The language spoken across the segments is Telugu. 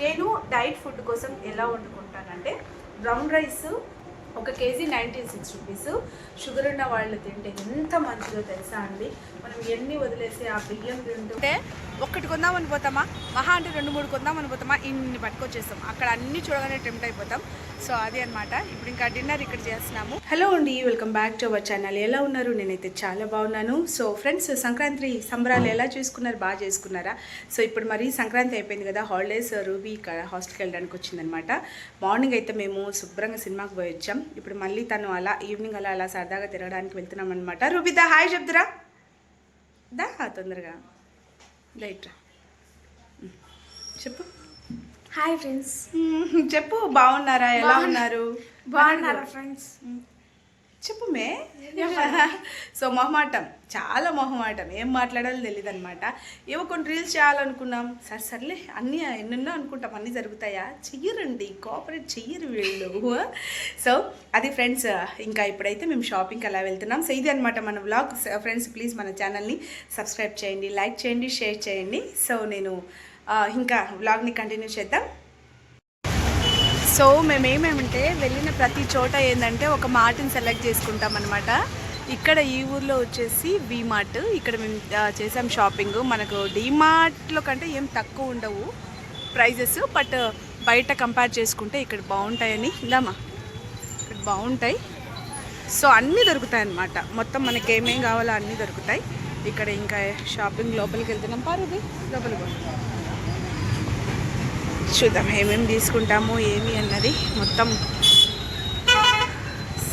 నేను డైట్ ఫుడ్ కోసం ఎలా వండుకుంటానంటే బ్రౌన్ రైస్ ఒక KG ninety six rupees. Sugar ఉన్న వాళ్ళు తింటే ఎంత మంచిదో తెలుసా అండి? మనం ఎన్ని వదిలేసి ఆ బియ్యం తింటుంటే ఒకటి కొందాం పోతామా మహా అంటే రెండు మూడు కొందాం అనిపోతామా ఇన్ని పట్టుకొచ్చేస్తాం. అక్కడ అన్ని చూడగానే టెంప్ట్ అయిపోతాం. సో అది అనమాట ఇప్పుడు ఇంకా డిన్నర్ ఇక్కడ చేస్తున్నాము. హలో అండి welcome back to our channel ఎలా ఉన్నారు? నేనైతే చాలా బాగున్నాను. సో ఫ్రెండ్స్ సంక్రాంతి సంబరాలు ఎలా చేసుకున్నారు? బాగా చేసుకున్నారా? సో ఇప్పుడు మరి సంక్రాంతి అయిపోయింది కదా హాలిడేస్ రూబీ ఇక్కడ హాస్టల్కి వెళ్ళడానికి వచ్చిందనమాట మార్నింగ్ అయితే మేము శుభ్రంగా సినిమాకి పోయి వచ్చాం. ఇప్పుడు మళ్ళీ తను అలా ఈవినింగ్ అలా అలా సరదాగా తిరగడానికి వెళ్తున్నాం అనమాట రూబీ దా హాయ్ చెప్తురా. దా తొందరగా. లైట్ చెప్పు. Hi friends. చెప్పు బాగున్నారా? ఎలా ఉన్నారు? బాగున్నారా ఫ్రెండ్స్ చెప్పు మే సో మొహమాటం. చాలా మొహమాటం. ఏం మాట్లాడాలో తెలియదు అనమాట ఏవో కొన్ని రీల్స్ చేయాలనుకున్నాం. సరే సర్లే. అన్నీ ఎన్నెన్నో అనుకుంటాం. అన్నీ జరుగుతాయా? చెయ్యరండి. కోఆపరేట్ చెయ్యరు వీళ్ళు. సో అది ఫ్రెండ్స్ ఇంకా ఇప్పుడైతే మేము షాపింగ్కి అలా వెళ్తున్నాం. సో ఇది అనమాట మన వ్లాగ్ ఫ్రెండ్స్ ప్లీజ్ మన ఛానల్ని సబ్స్క్రైబ్ చేయండి లైక్ చేయండి షేర్ చేయండి. సో నేను ఇంకా వ్లాగ్ని కంటిన్యూ చేద్దాం. సో మేము ఏమేమంటే వెళ్ళిన ప్రతి చోట ఏంటంటే ఒక మార్ట్ని సెలెక్ట్ చేసుకుంటాం అనమాట ఇక్కడ ఈ ఊర్లో వచ్చేసి మార్ట్ ఇక్కడ మేము చేసాం షాపింగ్. మనకు డీమార్ట్లో కంటే ఏం తక్కువ ఉండవు ప్రైజెస్ బట్ బయట కంపేర్ చేసుకుంటే ఇక్కడ బాగుంటాయని. ఇందామా? ఇక్కడ బాగుంటాయి. సో అన్నీ దొరుకుతాయి అన్నమాట మొత్తం మనకి ఏమేం కావాలో అన్నీ దొరుకుతాయి. ఇక్కడ ఇంకా షాపింగ్ లోపలికి వెళ్తున్నాం. పారుది లోపలికి చూద్దాం ఏమేమి తీసుకుంటాము ఏమి అన్నది మొత్తం.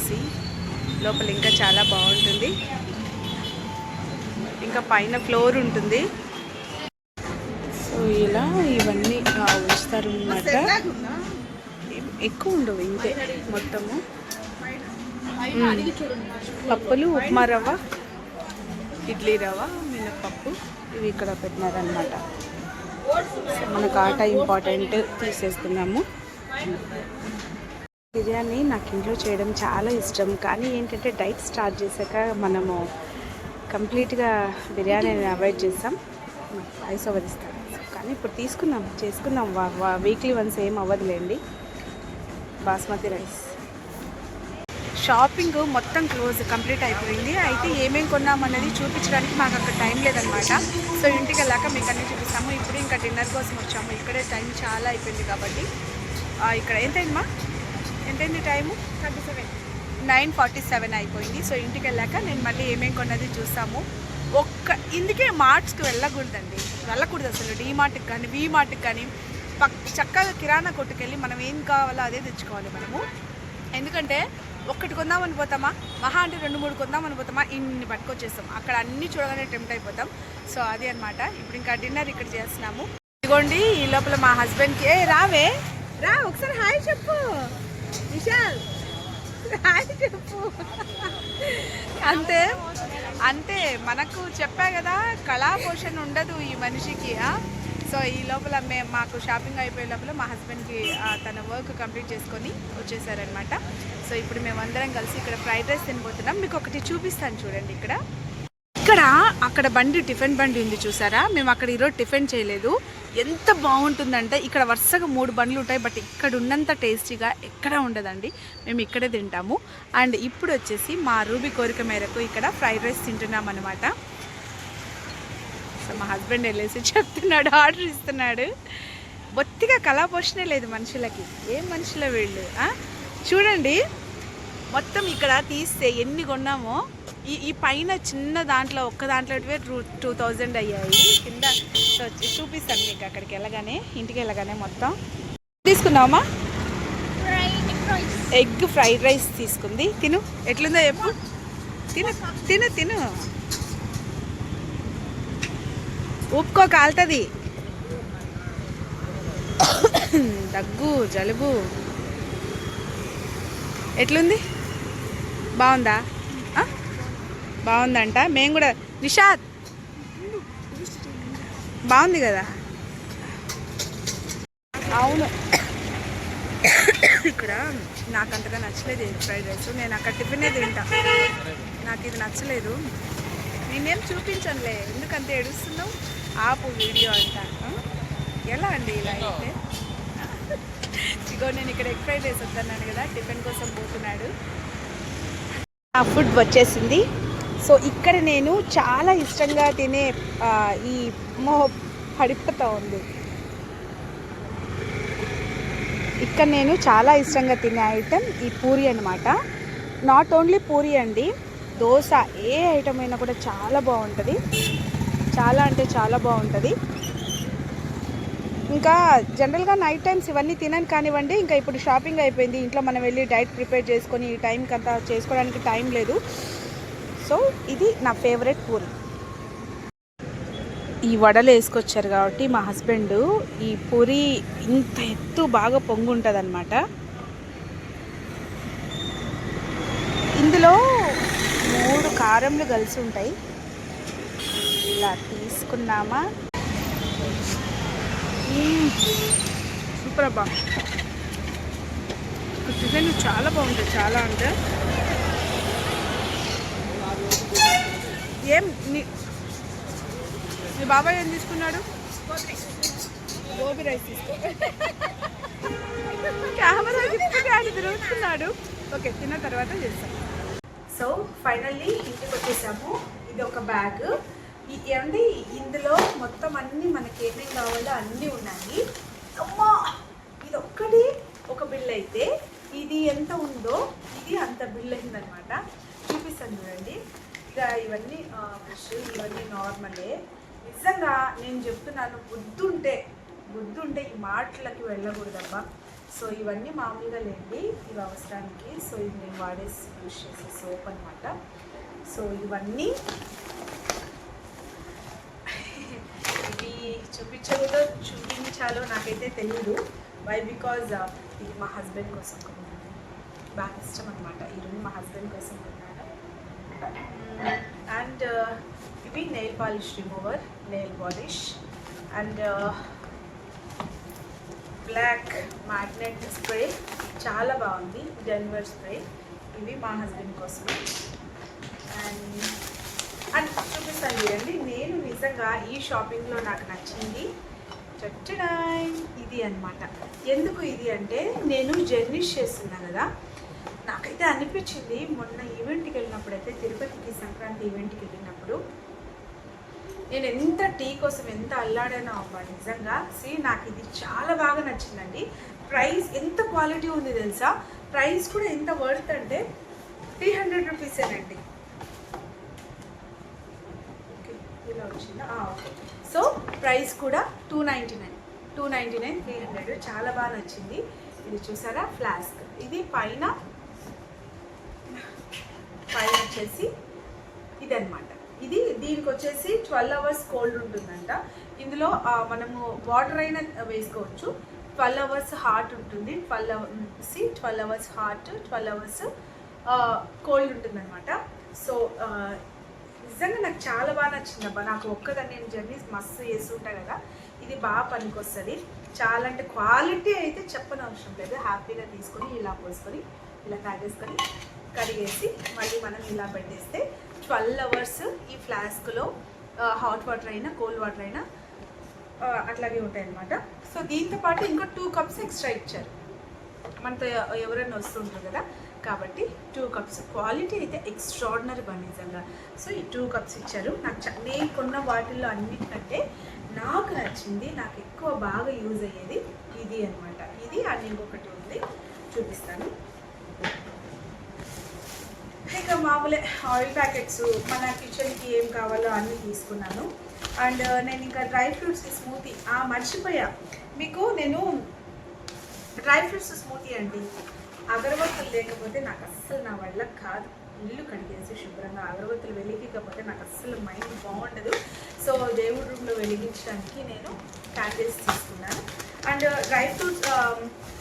సి లోపల ఇంకా చాలా బాగుంటుంది. ఇంకా పైన ఫ్లోర్ ఉంటుంది. సో ఇలా ఇవన్నీ ఉంచుతారు అన్నమాట. ఎక్కువ ఉండవు ఇంతే మొత్తము. పప్పులు ఉప్మా రవ్వ ఇడ్లీ రవ్వ మినప్పప్పు ఇవి ఇక్కడ పెట్టినారనమాట మనకు ఆట ఇంపార్టెంట్ తీసేసుకున్నాము బిర్యానీ నాకు ఇంట్లో చేయడం చాలా ఇష్టం. కానీ ఏంటంటే డైట్ స్టార్ట్ చేశాక మనము కంప్లీట్గా బిర్యానీని అవాయిడ్ చేస్తాం. ఐస్ అవదిస్తాం కానీ ఇప్పుడు తీసుకున్నాం చేసుకున్నాం. వీక్లీ వన్స్ ఏం అవ్వదులేండి. బాస్మతి రైస్. షాపింగ్ మొత్తం క్లోజ్ కంప్లీట్ అయిపోయింది. అయితే ఏమేమి కొన్నామన్నది చూపించడానికి మాకు అక్కడ టైం లేదనమాట సో ఇంటికి వెళ్ళాక మీకు అన్నీ చూపిస్తాము. ఇప్పుడు ఇంకా డిన్నర్ కోసం వచ్చాము. ఇక్కడే టైం చాలా అయిపోయింది కాబట్టి. ఇక్కడ ఎంతైందమ్మా? ఎంతైంది time? Thirty seven. Nine forty seven అయిపోయింది. సో ఇంటికి వెళ్ళాక నేను మళ్ళీ ఏమేమి కొన్నది చూస్తాము. ఒక్క ఇందుకే మార్ట్స్కి వెళ్ళకూడదండి. వెళ్ళకూడదు అసలు. డీ మార్ట్కి కానీ వీ మార్ట్కి కానీ పక్ చక్కగా కిరాణా కొట్టుకెళ్ళి మనం ఏం కావాలో అదే తెచ్చుకోవాలి మనము. ఎందుకంటే ఒక్కటి కొందామని పోతామా? మహా అంటే రెండు మూడు కొందామని పోతామా? ఇన్ని పట్టుకొచ్చేస్తాం. అక్కడ అన్ని చూడగానే టెంప్ట్ అయిపోతాం. సో అది అనమాట ఇప్పుడు ఇంకా డిన్నర్ ఇక్కడ చేస్తున్నాము. ఇదిగోండి ఈ లోపల మా హస్బెండ్కి ఏ రావే? రా ఒకసారి హాయ్ చెప్పు. విశాల్. హాయ్ చెప్పు. అంతే. అంతే. మనకు చెప్పా కదా కళాపోషణ ఉండదు ఈ మనిషికి ఆ? సో ఈ లోపల మే మాకు షాపింగ్ అయిపోయే లోపల మా హస్బెండ్కి తన వర్క్ కంప్లీట్ చేసుకొని వచ్చేసారనమాట సో ఇప్పుడు మేమందరం కలిసి ఇక్కడ ఫ్రైడ్ రైస్ తినిపోతున్నాం మీకు ఒకటి చూపిస్తాను చూడండి ఇక్కడ. ఇక్కడ అక్కడ బండి టిఫిన్ బండి ఉంది చూసారా? మేము అక్కడ ఈరోజు టిఫిన్ చేయలేదు. ఎంత బాగుంటుందంటే ఇక్కడ వరుసగా మూడు బండ్లు ఉంటాయి బట్ ఇక్కడ ఉన్నంత టేస్టీగా ఎక్కడ ఉండదండి. మేము ఇక్కడే తింటాము. అండ్ ఇప్పుడు వచ్చేసి మా రూబీ కోరిక మేరకు ఇక్కడ ఫ్రైడ్ రైస్ తింటున్నాం అనమాట మా హస్బెండ్ వెళ్ళేసి చెప్తున్నాడు ఆర్డర్ ఇస్తున్నాడు. బొత్తిగా కళాపోషణే లేదు మనుషులకి. ఏం మనుషుల వీళ్ళు చూడండి మొత్తం ఇక్కడ తీస్తే ఎన్ని కొన్నామో ఈ ఈ పైన చిన్న దాంట్లో ఒక్క దాంట్లో టూ టూ థౌజండ్ అయ్యాయి. కింద వచ్చి చూపిస్తాను మీకు అక్కడికి వెళ్ళగానే ఇంటికి వెళ్ళగానే మొత్తం. తీసుకున్నామా ఎగ్ ఫ్రైడ్ రైస్ తీసుకుంది. తిను. ఎట్లుందో చెప్పు. తిను తిను తిను. ఉప్పుకో కాలుతుంది దగ్గు జలుబు. ఎట్లుంది? బాగుందా? బాగుందంట. మేము కూడా నిషాద్! బాగుంది కదా? అవును. ఇక్కడ నాకు అంతగా నచ్చలేదు ఫ్రైడ్ రైస్. నేను అక్కడ టిఫినే తింటా. నాకు ఇది నచ్చలేదు. నేనేం చూపించనులే. ఎందుకంత ఏడుస్తున్నావు? ఆపు వీడియో అంటాను ఎలా అండి ఇలా అయితే? ఇగో నేను ఇక్కడ ఎగ్ ఫ్రైడ్ రైస్ వద్దన్నాను కదా టిఫిన్ కోసం పోతున్నాడు. ఆ ఫుడ్ వచ్చేసింది. సో ఇక్కడ నేను చాలా ఇష్టంగా తినే ఈ మో పడిపోతా ఉంది. ఇక్కడ నేను చాలా ఇష్టంగా తినే ఐటెం ఈ పూరి అనమాట నాట్ ఓన్లీ పూరి అండి దోశ ఏ ఐటమ్ అయినా కూడా చాలా బాగుంటుంది. చాలా అంటే చాలా బాగుంటుంది. ఇంకా జనరల్గా నైట్ టైమ్స్ ఇవన్నీ తినను కానివ్వండి ఇంకా ఇప్పుడు షాపింగ్ అయిపోయింది ఇంట్లో మనం వెళ్ళి డైట్ ప్రిపేర్ చేసుకొని ఈ టైంకి అంతా చేసుకోవడానికి టైం లేదు. సో ఇది నా ఫేవరెట్ పూరి. ఈ వడలు వేసుకొచ్చారు కాబట్టి మా హస్బెండ్ ఈ పూరి ఇంత ఎత్తు బాగా పొంగు ఉంటుంది అనమాట ఇందులో మూడు కారంలు కలిసి ఉంటాయి. ఇలా తీసుకున్నామా. సూపర్ అబ్బా. టిఫిన్ చాలా బాగుంటుంది చాలా అంటే. ఏం నీ మీ బాబాయ్ ఏం తీసుకున్నాడు? గోబీ రైస్ కెమెరా ఆయన తిరుగుతున్నాడు ఓకే తిన్న తర్వాత చేస్తాం. సో ఫైనల్లీ ఇంటికి వచ్చేసాము. ఇది ఒక బ్యాగ్. ఏమండి ఇందులో మొత్తం అన్నీ మనకి ఏమేం కావాలో అన్నీ ఉన్నాయి. అమ్మా! ఇది ఒక్కటి ఒక బిల్ అయితే ఇది ఎంత ఉందో ఇది అంత బిల్ అయిందనమాట. చూపిస్తాను చూడండి. ఇక ఇవన్నీ ఫ్రెష్ ఇవన్నీ నార్మలే. నిజంగా నేను చెప్తున్నాను బుద్ధుంటే బుద్ధుంటే ఈ మాటలకి వెళ్ళకూడదబ్బా సో ఇవన్నీ మామూలుగా లేండి ఇవి అవసరానికి. సో ఇది నేను వాడేసి యూస్ చేసే సోప్ అనమాట సో ఇవన్నీ ఇవి చూపించాలో నాకైతే తెలియదు వై బికాజ్ ఇది మా హస్బెండ్ కోసం కొన్నాను. బాగా ఇష్టం అనమాట ఈరోజు మా హస్బెండ్ కోసం కొన్నాను. అండ్ ఇవి nail polish remover nail polish and black magnet spray చాలా బాగుంది. డెన్వర్ స్ప్రే ఇవి మా హస్బెండ్ కోసం. అండ్ అని చూపిస్తాను చూడండి నేను నిజంగా ఈ షాపింగ్లో నాకు నచ్చింది. చట్టడాయ్ ఇది అన్నమాట. ఎందుకు ఇది అంటే నేను జర్నీస్ చేస్తున్నా కదా. నాకైతే అనిపించింది మొన్న ఈవెంట్కి వెళ్ళినప్పుడు అయితే తిరుపతికి సంక్రాంతి ఈవెంట్కి వెళ్ళినప్పుడు నేను ఎంత టీ కోసం ఎంత అల్లాడానో అవ్వ నిజంగా. సి నాకు ఇది చాలా బాగా నచ్చిందండి. ప్రైస్ ఎంత క్వాలిటీ ఉంది తెలుసా? ప్రైస్ కూడా ఎంత వర్త్ అంటే త్రీ హండ్రెడ్ రూపీసేనండి ఓకే ఇలా వచ్చిందా? ఓకే. సో ప్రైస్ కూడా two ninety nine two ninety nine three hundred చాలా బాగా నచ్చింది. ఇది చూసారా? ఫ్లాస్క్. ఇది పైన పైన వచ్చేసి ఇదన్నమాట. ఇది దీనికి వచ్చేసి ట్వెల్వ్ అవర్స్ కోల్డ్ ఉంటుందంట. ఇందులో మనము వాటర్ అయినా వేసుకోవచ్చు. ట్వెల్వ్ అవర్స్ హాట్ ఉంటుంది. Twelve C twelve hours hot twelve hours cold ఉంటుందన్నమాట. సో నిజంగా నాకు చాలా బాగా నచ్చింది అబ్బా. నాకు ఒక్కదాన్ని నేను జర్నీస్ మస్తు చేస్తుంటా కదా. ఇది బాగా పనికొస్తుంది. చాలా అంటే క్వాలిటీ అయితే చెప్పనవసరం లేదు. హ్యాపీగా తీసుకొని ఇలా పోసుకొని ఇలా తాగేసుకొని కడిగేసి మళ్ళీ మనం ఇలా పెట్టేస్తే ట్వెల్వ్ అవర్స్ ఈ ఫ్లాస్క్లో హాట్ వాటర్ అయినా కోల్డ్ వాటర్ అయినా అట్లాగే ఉంటాయి అన్నమాట సో దీంతో పాటు ఇంకో టూ కప్స్ ఎక్స్ట్రా ఇచ్చారు. మనతో ఎవరైనా వస్తుంటారు కదా. కాబట్టి టూ కప్స్ క్వాలిటీ అయితే ఎక్స్ట్రాడినరీ బా నిజంగా సో ఈ టూ కప్స్ ఇచ్చారు. నాకు చ- నేను కొన్న వాటిల్లో అన్నిటికంటే నాకు నచ్చింది నాకు ఎక్కువ బాగా యూజ్ అయ్యేది ఇది అన్నమాట. ఇది అండ్ ఇంకొకటి ఉంది. చూపిస్తాను. ఇక మామూలే ఆయిల్ ప్యాకెట్స్ మన కిచెన్కి ఏం కావాలో అన్నీ తీసుకున్నాను. అండ్ నేను ఇంకా డ్రై ఫ్రూట్స్ స్మూతీ మర్చిపోయా. మీకు నేను డ్రై ఫ్రూట్స్ స్మూతీ అండి అగరబత్తులు లేకపోతే నాకు అస్సలు నా వల్ల కాదు. ఇల్లు కడిగేసి శుభ్రంగా అగరబత్తులు వెలిగించకపోతే నాకు అస్సలు మైండ్ బాగుండదు. సో దేవుడి రూమ్లో వెలిగించడానికి నేను ప్యాకేజ్ తీసుకున్నాను. అండ్ డ్రై ఫ్రూట్స్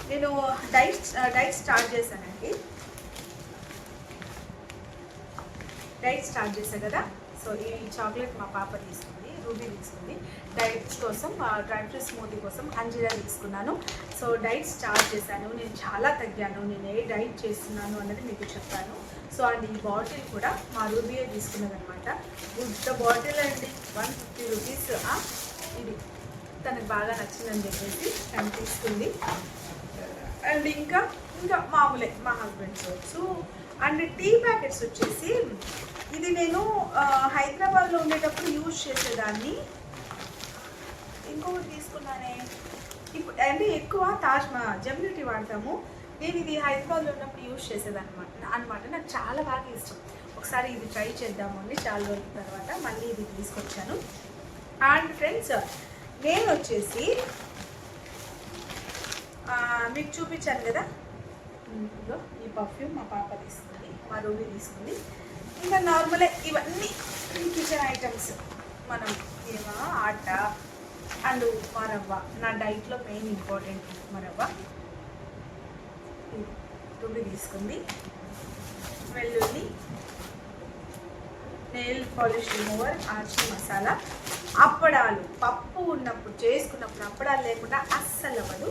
నేను డైట్ డైట్ స్టార్ట్ చేశానండి. డైట్ స్టార్ట్ చేశాను కదా? సో ఈ చాక్లెట్ మా పాప తీసుకుంది రూబీ తీసుకుంది. డైట్స్ కోసం డ్రై ఫ్రూట్ స్మూతీ కోసం అంజీరా తీసుకున్నాను. సో డైట్ స్టార్ట్ చేశాను. నేను చాలా తగ్గాను. నేను ఏ డైట్ చేస్తున్నాను అన్నది మీకు చెప్పాను. సో అండ్ ఈ బాటిల్ కూడా మా రూబీయే తీసుకున్నది అనమాట గుడ్ బాటిల్ అండి వన్ ఫిఫ్టీ రూపీస్ ఇది తనకు బాగా నచ్చిందని చెప్పేసి తను తీసుకుంది. అండ్ ఇంకా ఇంకా మామూలే మా husband so and tea packets వచ్చేసి ఇది నేను హైదరాబాద్లో ఉండేటప్పుడు యూజ్ చేసేదాన్ని. ఇంకొకటి తీసుకున్నానే. ఇప్పుడు అంటే ఎక్కువ తాజ్ మా జమ్ని వాడతాము. నేను ఇది హైదరాబాద్లో ఉన్నప్పుడు యూజ్ చేసేదన్నమాట అనమాట నాకు చాలా బాగా ఇష్టం. ఒకసారి ఇది ట్రై చేద్దాము అని చాలా రోజుల తర్వాత మళ్ళీ ఇది తీసుకొచ్చాను. అండ్ ఫ్రెండ్స్ నేను వచ్చేసి మీకు చూపించాను కదా? ఈ పర్ఫ్యూమ్ మా పాప తీసుకుంది మా రూబీ తీసుకుంది. ఇంకా నార్మలే ఇవన్నీ కిచెన్ ఐటమ్స్. మనం ఏమో ఆట అండ్ ఉప్మా రవ్వ నా డైట్లో మెయిన్ ఇంపార్టెంట్ ఉప్మా రవ్వ రూబీ తీసుకుంది. వెల్లుల్లి నెయిల్ పాలిష్ రిమూవర్ ఆర్చి మసాలా అప్పడాలు. పప్పు ఉన్నప్పుడు చేసుకున్నప్పుడు అప్పడాలు లేకుండా అస్సలు అవ్వదు.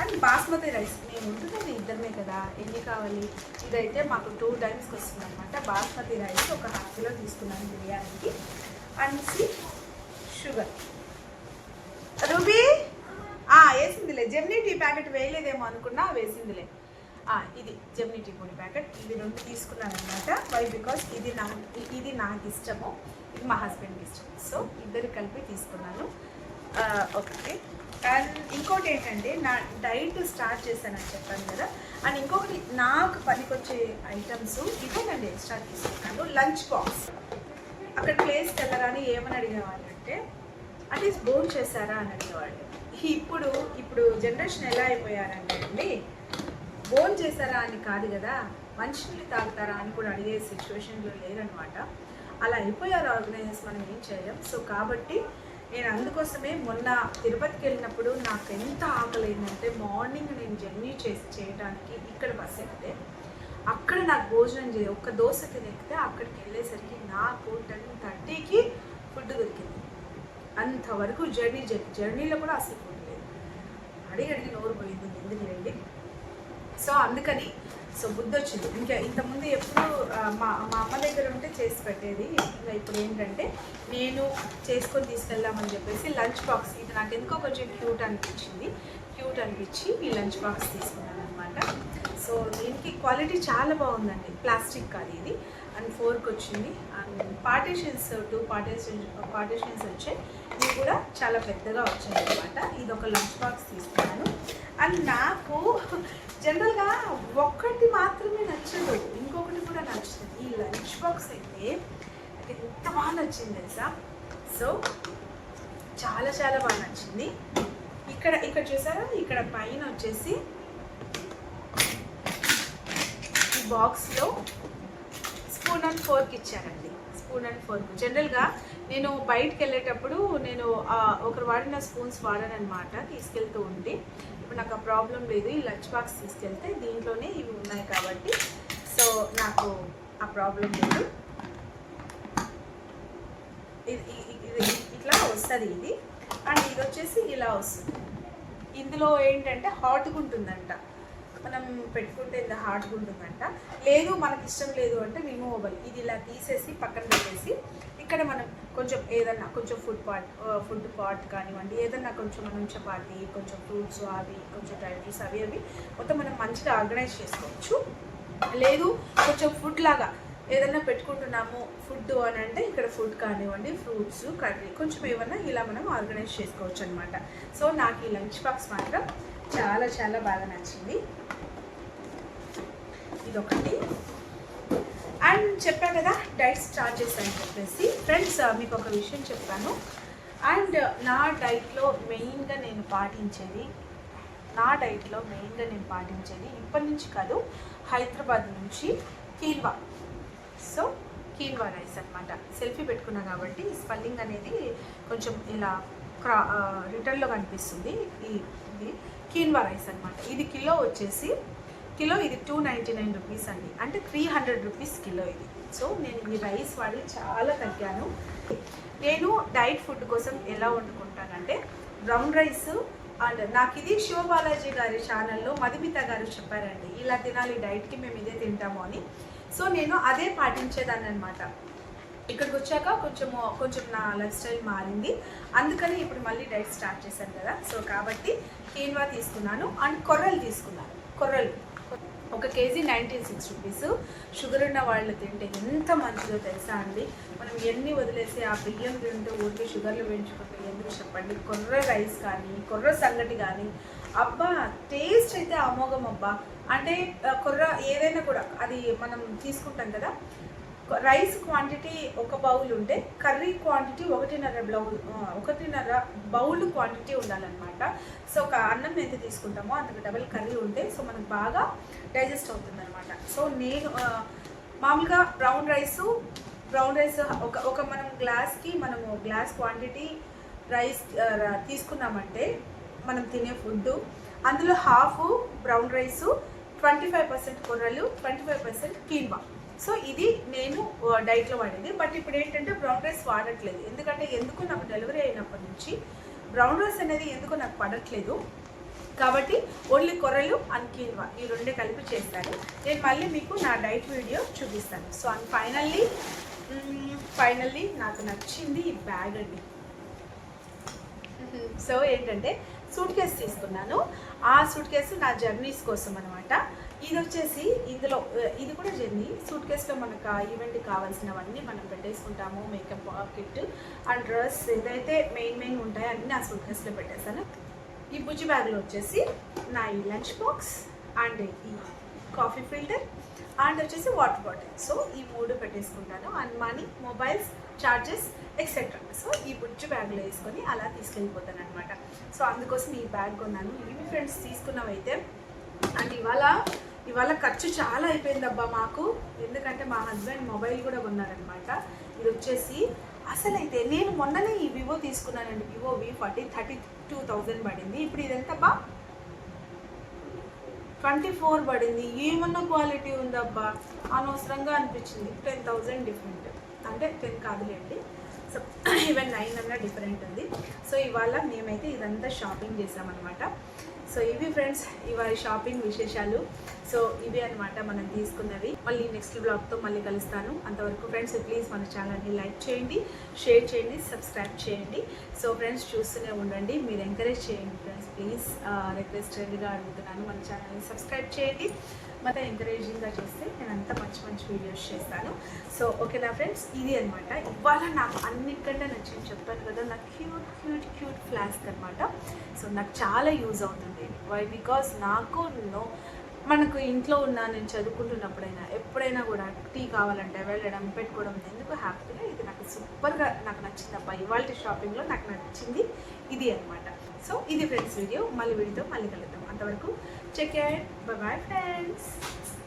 అండ్ బాస్మతి రైస్ మేము ఉంటుంది ఇద్దరమే కదా. ఎన్ని కావాలి? ఇదైతే మాకు టూ టైమ్స్కి వస్తుంది అనమాట బాస్మతి రైస్ ఒక హాఫ్ కిలో తీసుకున్నాను బిర్యానీకి. And sugar Ruby? ఆ, వేసిందిలే. జెమ్నీ టీ ప్యాకెట్ వేయలేదేమో అనుకున్నా వేసిందిలే. ఆ, ఇది జెమ్నీ టీ పొడి ప్యాకెట్ ఇది రెండు తీసుకున్నాను అనమాట వై బికాస్ ఇది నా ఇది నాకు ఇష్టము. ఇది మా హస్బెండ్కి ఇష్టం. సో ఇద్దరు కలిపి తీసుకున్నాను. ఓకే. అండ్ ఇంకోటి ఏంటంటే నా డైట్ స్టార్ట్ చేశానని చెప్పాను కదా. అండ్ ఇంకొకటి నాకు పనికొచ్చే ఐటమ్స్ ఇదేనండి ఎక్స్ట్రా తీసుకున్నాను. లంచ్ బాక్స్ అక్కడ ప్లేస్కి అని ఏమని అడిగేవాళ్ళు అంటే అట్లీస్ట్ బోన్ చేశారా అని అడిగేవాళ్ళు. ఇప్పుడు ఇప్పుడు జనరేషన్ ఎలా అయిపోయారంటే అండి బోన్ చేశారా అని కాదు కదా మనుషుల్ని తాగుతారా అని కూడా అడిగే సిచ్యువేషన్లో లేరనమాట అలా అయిపోయారు ఆర్గనైజర్స్ మనం ఏం చేయలేం సో కాబట్టి నేను అందుకోసమే మొన్న తిరుపతికి వెళ్ళినప్పుడు నాకు ఎంత ఆకలి ఏంటంటే మార్నింగ్ నేను జర్నీ చేసి చేయడానికి ఇక్కడ బస్ ఎక్కితే అక్కడ నాకు భోజనం చేయ ఒక్క దోశ తినెక్కితే అక్కడికి వెళ్ళేసరికి నాకు టెన్ థర్టీకి ఫుడ్ దొరికింది. అంతవరకు జర్నీ జర్నీ జర్నీలో కూడా అసలు లేదు అడిగి అడిగి నోరు పోయింది ఎందుకు రండి సో అందుకని సో బుద్ధి వచ్చింది ఇంకా ఇంతకుముందు ఎప్పుడు మా మా అమ్మ దగ్గర ఉంటే చేసి పెట్టేది. ఇంకా ఇప్పుడు ఏంటంటే నేను చేసుకొని తీసుకెళ్దామని చెప్పేసి లంచ్ బాక్స్ ఇది నాకు ఎందుకో కొంచెం క్యూట్ అనిపించింది. క్యూట్ అనిపించి ఈ లంచ్ బాక్స్ తీసుకున్నాను. సో దీనికి క్వాలిటీ చాలా బాగుందండి. ప్లాస్టిక్ కాదు ఇది. అండ్ ఫోర్క్ వచ్చింది. And partitions two partition partitions వచ్చాయి. ఇవి కూడా చాలా పెద్దగా వచ్చాయి అనమాట ఇది ఒక లంచ్ బాక్స్ తీసుకున్నాను. అండ్ నాకు జనరల్గా ఒక్కటి మాత్రమే నచ్చదు. ఇంకొకటి కూడా నచ్చుతుంది ఈ లంచ్ బాక్స్ అయితే నాకు ఎంత బాగా నచ్చింది తెలుసా? సో చాలా చాలా బాగా నచ్చింది. ఇక్కడ ఇక్కడ చూసారా? ఇక్కడ పైన వచ్చేసి ఈ బాక్స్లో స్పూన్ అండ్ ఫోర్క్ ఇచ్చారండి. Spoon and fork. జనరల్గా నేను బయటకు వెళ్ళేటప్పుడు నేను ఒకరు వాడిన స్పూన్స్ వాడానమాట తీసుకెళ్తూ ఉండి ఇప్పుడు నాకు ఆ ప్రాబ్లం లేదు ఈ లంచ్ బాక్స్ తీసుకెళ్తే దీంట్లోనే ఇవి ఉన్నాయి కాబట్టి సో నాకు ఆ ప్రాబ్లం లేదు. ఇది ఇది- ఇది ఇట్లా వస్తుంది ఇది. అండ్ ఇది వచ్చేసి ఇలా వస్తుంది. ఇందులో ఏంటంటే హాట్గా ఉంటుందంట. మనం పెట్టుకుంటే ఇంత హార్డ్గా ఉంటుందంట. లేదు మనకి ఇష్టం లేదు అంటే రిమూవబుల్ ఇది ఇలా తీసేసి పక్కన పెట్టేసి ఇక్కడ మనం కొంచెం ఏదన్నా కొంచెం ఫుడ్ పాట్ ఫుడ్ పాట్ కానివ్వండి ఏదన్నా కొంచెం మనం చపాతి కొంచెం ఫ్రూట్స్ అవి కొంచెం డ్రై ఫ్రూట్స్ అవి అవి మొత్తం మనం మంచిగా ఆర్గనైజ్ చేసుకోవచ్చు. లేదు కొంచెం ఫుడ్ లాగా ఏదైనా పెట్టుకుంటున్నాము ఫుడ్ అని అంటే ఇక్కడ ఫుడ్ కానివ్వండి ఫ్రూట్స్ కర్రీ కొంచెం ఏమన్నా ఇలా మనం ఆర్గనైజ్ చేసుకోవచ్చు అనమాట సో నాకు ఈ లంచ్ బాక్స్ మాత్రం చాలా చాలా బాగా నచ్చింది. ఇదొకటి. అండ్ చెప్పా కదా డైట్ స్టార్ట్ చేశాను చెప్పేసి. ఫ్రెండ్స్ మీకు ఒక విషయం చెప్పాను. అండ్ నా డైట్లో మెయిన్గా నేను పాటించేది నా డైట్లో మెయిన్గా నేను పాటించేది ఇప్పటి నుంచి కాదు హైదరాబాద్ నుంచి కీల్వా. సో కీల్వా రైస్ అనమాట సెల్ఫీ పెట్టుకున్నా కాబట్టి స్పెల్లింగ్ అనేది కొంచెం ఇలా క్రా రిటర్న్లో కనిపిస్తుంది. ఈ ఇది. కీన్వా రైస్ అనమాట ఇది కిలో వచ్చేసి కిలో ఇది టూ నైంటీ నైన్ రూపీస్ అండి. అంటే త్రీ హండ్రెడ్ రూపీస్ కిలో ఇది. సో నేను ఈ రైస్ వాడి చాలా తగ్గాను. నేను డైట్ ఫుడ్ కోసం ఎలా వండుకుంటానంటే బ్రౌన్ రైస్ అండ్ నాకు ఇది శివబాలాజీ గారి ఛానల్లో మధుమిత గారు చెప్పారండి. ఇలా తినాలి డైట్కి మేము ఇదే తింటాము అని. సో నేను అదే పాటించేదాన్ని అనమాట ఇక్కడికి వచ్చాక కొంచెం కొంచెం నా లైఫ్ స్టైల్ మారింది. అందుకని ఇప్పుడు మళ్ళీ డైట్ స్టార్ట్ చేశాను కదా. సో కాబట్టి కీన్వా తీసుకున్నాను అండ్ కొర్రలు తీసుకున్నాను. కొర్రలు. ఒక KG nineteen six rupees. Sugar ఉన్న వాళ్ళు తింటే ఎంత మంచిదో తెలుసా అండి? మనం ఎన్ని వదిలేసి ఆ బియ్యం తింటే ఊరికే షుగర్లు పెంచుకుంటే ఎందుకు చెప్పండి? కొర్ర రైస్ కానీ కొర్ర సంగటి కానీ. అబ్బా టేస్ట్ అయితే అమోఘం అబ్బా. అంటే కొర్ర ఏదైనా కూడా అది మనం తీసుకుంటాం కదా. రైస్ క్వాంటిటీ ఒక బౌల్ ఉంటే కర్రీ క్వాంటిటీ ఒకటిన్నర బౌల్ ఒకటిన్నర బౌల్ క్వాంటిటీ ఉండాలన్నమాట. సో ఒక అన్నం ఎంత తీసుకుంటామో అంతకు డబల్ కర్రీ ఉంటే సో మనకు బాగా డైజెస్ట్ అవుతుంది అనమాట సో నేను మామూలుగా బ్రౌన్ రైస్ బ్రౌన్ రైస్ ఒక ఒక మనం గ్లాస్కి మనము గ్లాస్ క్వాంటిటీ రైస్ తీసుకున్నామంటే మనం తినే ఫుడ్ అందులో half brown rice twenty five percent కూరలు twenty five percent quinoa. So ఇది నేను డైట్లో వాడేది. బట్ ఇప్పుడు ఏంటంటే బ్రౌన్ రైస్ వాడట్లేదు. ఎందుకంటే ఎందుకు నాకు డెలివరీ అయినప్పటి నుంచి బ్రౌన్ రైస్ అనేది ఎందుకు నాకు పడట్లేదు. కాబట్టి ఓన్లీ కొర్రలు అండ్ కీన్వా ఈ రెండే కలిపి చేస్తాను. నేను మళ్ళీ మీకు నా డైట్ వీడియో చూపిస్తాను. సో అండ్ ఫైనల్లీ ఫైనల్లీ నాకు నచ్చింది ఈ బ్యాగ్ అండి. సో ఏంటంటే సూట్ కేసు తీసుకున్నాను. ఆ సూట్ కేసు నా జర్నీస్ కోసం అనమాట ఇది వచ్చేసి ఇందులో ఇది కూడా జర్నీ సూట్ కేసులో మనకు ఈవెంట్ కావాల్సినవన్నీ మనం పెట్టేసుకుంటాము. మేకప్ కిట్ అండ్ డ్రెస్ ఏదైతే మెయిన్ మెయిన్ ఉంటాయో అన్నీ ఆ సూట్ కేసులో పెట్టేశాను. ఈ బుజ్జి బ్యాగ్లో వచ్చేసి నా ఈ లంచ్ బాక్స్ అండ్ ఈ కాఫీ ఫిల్టర్ అండ్ వచ్చేసి వాటర్ బాటిల్. సో ఈ మూడు పెట్టేసుకుంటాను. And money mobiles charges etcetera so ఈ బుజ్జి బ్యాగ్లో వేసుకొని అలా తీసుకెళ్ళిపోతాను అనమాట సో అందుకోసం ఈ బ్యాగ్ కొన్నాను. ఇవి ఫ్రెండ్స్ తీసుకున్నవైతే. అండ్ ఇవాళ ఇవాళ ఖర్చు చాలా అయిపోయిందబ్బా మాకు. ఎందుకంటే మా హస్బెండ్ మొబైల్ కూడా కొన్నారనమాట. ఇది వచ్చేసి అసలైతే నేను మొన్ననే ఈ వివో తీసుకున్నానండి. Vivo V forty thirty two thousand పడింది. ఇప్పుడు ఇది ఎంతబ్బా? ట్వంటీ ఫోర్ పడింది. ఏమన్నా క్వాలిటీ ఉందబ్బా? అనవసరంగా అనిపించింది. టెన్ థౌజండ్ డిఫరెంట్ అంటే టెన్ కాదులేండి. సో ఈవెన్ నైన్ అన్న డిఫరెంట్ ఉంది. సో ఇవాళ మేమైతే ఇదంతా షాపింగ్ చేసామన్నమాట సో ఇవి ఫ్రెండ్స్ ఇవాళ షాపింగ్ విశేషాలు. సో ఇవి అనమాట మనం తీసుకున్నవి. మళ్ళీ నెక్స్ట్ బ్లాగ్తో మళ్ళీ కలుస్తాను. అంతవరకు ఫ్రెండ్స్ ప్లీజ్ మన ఛానల్ని లైక్ చేయండి షేర్ చేయండి సబ్స్క్రైబ్ చేయండి. సో ఫ్రెండ్స్ చూస్తూనే ఉండండి. మీరు ఎంకరేజ్ చేయండి ఫ్రెండ్స్ ప్లీజ్ రిక్వెస్టెడ్గా అడుగుతున్నాను. మన ఛానల్ని సబ్స్క్రైబ్ చేయండి. మొత్తం ఎంకరేజింగ్గా చేస్తే నేను అంత మంచి మంచి వీడియోస్ చేస్తాను. సో ఓకేనా ఫ్రెండ్స్ ఇది అనమాట ఇవాళ నాకు అన్నిటికంటే నచ్చింది చెప్తాను కదా నాకు క్యూట్ క్యూట్ క్యూట్ ఫ్లాస్క్ అనమాట సో నాకు చాలా యూజ్ అవుతుంది. వై బికాస్ నాకు నో మనకు ఇంట్లో ఉన్న నేను చదువుకుంటున్నప్పుడైనా ఎప్పుడైనా కూడా టీ కావాలంటే వెళ్ళడం పెట్టుకోవడం ఎందుకు హ్యాపీగా? ఇది నాకు సూపర్గా నాకు నచ్చింది. అబ్బా ఇవాళ షాపింగ్లో నాకు నచ్చింది ఇది అనమాట సో ఇది ఫ్రెండ్స్ వీడియో. మళ్ళీ వీడితో మళ్ళీ కలుద్దాం. అంతవరకు చెక్ బై బాయ్ ఫ్రెండ్స్